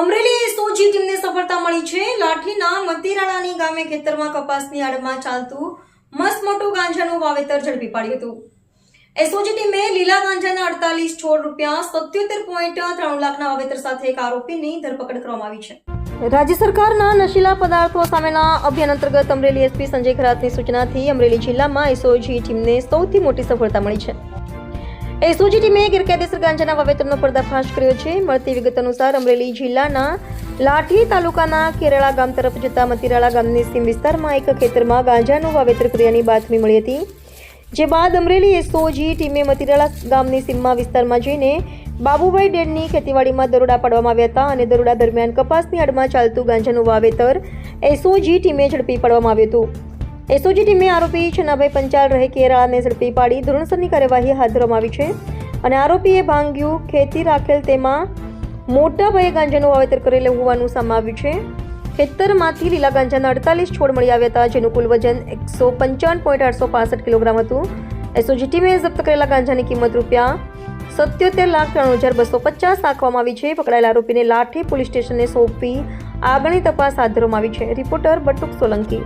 Amreli SOG ટીમને સફળતા મળી છે. લાઠીના મતીરાળાની ગામે ખેતરમાં કપાસની આડમાં ચાલતું મસ્ત મોટું ગાંજાનું વાવેતર ઝડપી પાડ્યું હતું. એસઓજી ટીમે લીલા ગાંજાના અડતાલીસ છોડ રૂપિયા સત્યોતેર પોઈન્ટ ત્રણ લાખના વાવેતર સાથે એક આરોપીની ધરપકડ કરવામાં આવી છે. રાજ્ય સરકારના નશીલા પદાર્થો સામેના અભિયાન અંતર્ગત અમરેલી એસપી સંજય ખરાતની સૂચનાથી અમરેલી જિલ્લામાં એસઓજી ટીમને સૌથી મોટી સફળતા મળી છે. એસઓજી ટીમે ગેરકાયદેસર ગાંજાના વાવેતરનો પર્દાફાશ કર્યો છે. મળતી વિગત અનુસાર અમરેલી જિલ્લાના લાઠી તાલુકાના કેરળા ગામ તરફ જતા મતીરાળા ગામની સીમ વિસ્તારમાં એક ખેતરમાં ગાંજાનું વાવેતર કર્યાની બાતમી મળી હતી. જે બાદ અમરેલી એસઓજી ટીમે મતીરાળા ગામની સીમમાં વિસ્તારમાં જઈને બાબુભાઈ ડેડની ખેતીવાડીમાં દરોડા પાડવામાં આવ્યા હતા અને દરોડા દરમિયાન કપાસની આડમાં ચાલતું ગાંજાનું વાવેતર એસઓજી ટીમે ઝડપી પાડવામાં આવ્યું હતું. એસઓજી ટીમે આરોપી છનાભાઈ પંચાલ રહે કેરાળાને ઝડપી પાડી ધોરણસરની કાર્યવાહી હાથ ધરવામાં આવી છે અને આરોપીએ ભાંગ્યું ખેતી રાખેલ તેમાં મોટા ભાઈએ ગાંજાનું વાવેતર કરેલ હોવાનું સમાવ્યું છે. ખેતરમાંથી લીલા ગાંજાના અડતાલીસ છોડ મળી આવ્યા હતા, જેનું કુલ વજન એકસો પંચાવન પોઈન્ટ આઠસો પાસઠ કિલોગ્રામ હતું. એસઓજી ટીમે જપ્ત કરેલા ગાંજાની કિંમત રૂપિયા સત્યોતેર લાખ ત્રણ હજાર બસો પચાસ રાખવામાં આવી છે. પકડાયેલા આરોપીને લાઠી પોલીસ સ્ટેશને સોંપી આગળની તપાસ હાથ ધરવામાં આવી છે. રિપોર્ટર બટુક સોલંકી.